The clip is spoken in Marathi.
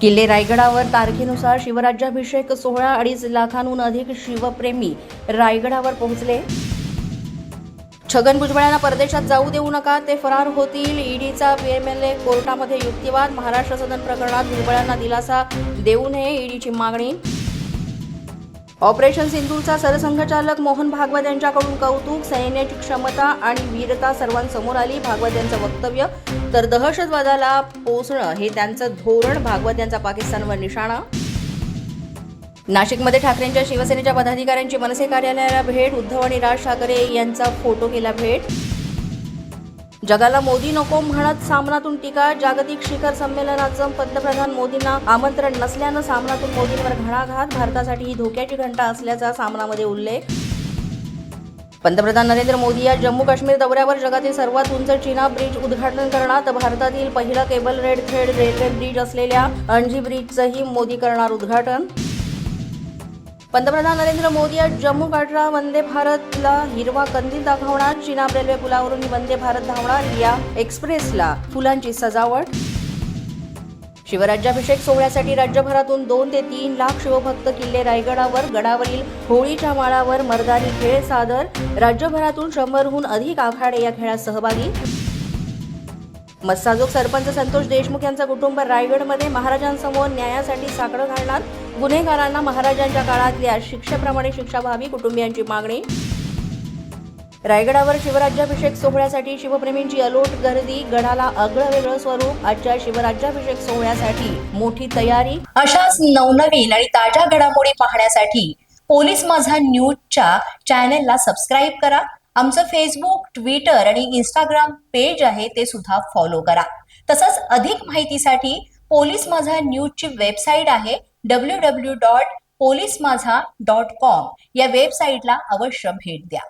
किल्ले रायगडावर तारखेनुसार शिवराज्याभिषेक सोहळा अडीच लाखांहून अधिक शिवप्रेमी रायगडावर पोहोचले. छगन भुजबळांना परदेशात जाऊ देऊ नका ते फरार होतील. ईडीचा पीएमएलए कोर्टामध्ये युक्तिवाद महाराष्ट्र सदन प्रकरणात भुजबळांना दिलासा देऊ नये ईडीची मागणी. ऑपरेशन सिंधूरचा सरसंघचालक मोहन भागवत यांच्याकडून कौतुक सैन्याची क्षमता आणि वीरता सर्वांसमोर आली. भागवत यांचं वक्तव्य तर दहशतवादाला पोचणं हे त्यांचं धोरण. भागवत यांचा पाकिस्तानवर निशाणा. नाशिकमध्ये ठाकरेंच्या शिवसेनेच्या पदाधिकाऱ्यांची मनसे कार्यालयाला भेट. उद्धव आणि राज ठाकरे यांचा फोटो केला भेट. जगाला मोदी नको म्हणत सामनातून टीका. जागतिक शिखर संमेलनाचं पंतप्रधान मोदींना आमंत्रण नसल्यानं सामनातून मोदींवर घणाघात. भारतासाठी ही धोक्याची घंटा असल्याचा सामनामध्ये उल्लेख. पंतप्रधान नरेंद्र मोदी या जम्मू काश्मीर दौऱ्यावर जगातील सर्वात उंच चीना ब्रिज उद्घाटन करणार. भारतातील पहिलं केबल रेड थ्रेड रेल्वे ब्रिज असलेल्या अंजी ब्रिजचंही मोदी करणार उद्घाटन. पंतप्रधान नरेंद्र मोदी आज जम्मू काठरा वंदे भारतला हिरवा कंदील दाखवणार. चिनाब रेल्वे पुलावरून वंदे भारत धावणार. या एक्सप्रेसला फुलांची सजावट. शिवराज्याभिषेक सोहळ्यासाठी राज्यभरातून दोन ते तीन लाख शिवभक्त किल्ले रायगडावर गडावरील होळीच्या माळावर मर्दानी खेळ सादर. राज्यभरातून शंभरहून अधिक आखाडे या खेळात सहभागी. मस्साजोग सरपंच संतोष देशमुख यांचं कुटुंब रायगडमध्ये महाराजांसमोर न्यायासाठी साकडं घालणार. गुन्हेगारांना महाराजांच्या काळातल्या शिक्षेप्रमाणे शिक्षा व्हावी कुटुंबियांची मागणी. रायगडावर शिवराज्याभिषेक सोहळ्यासाठी शिवप्रेमींची अलोट गर्दी गडाला आगळं वेगळं स्वरूप आजच्या शिवराज्याभिषेक सोहळ्यासाठी मोठी तयारी. अशाच नवनवीन आणि ताज्या घडामोडी पाहण्यासाठी पोलीस माझा न्यूजच्या चॅनेलला सबस्क्राईब करा. आमचं फेसबुक ट्विटर आणि इंस्टाग्राम पेज आहे ते सुद्धा फॉलो करा. तसंच अधिक माहितीसाठी पोलीस माझा न्यूजची वेबसाईट आहे W W dot police Majha dot com. या वेबसाईटला अवश्य भेट द्या.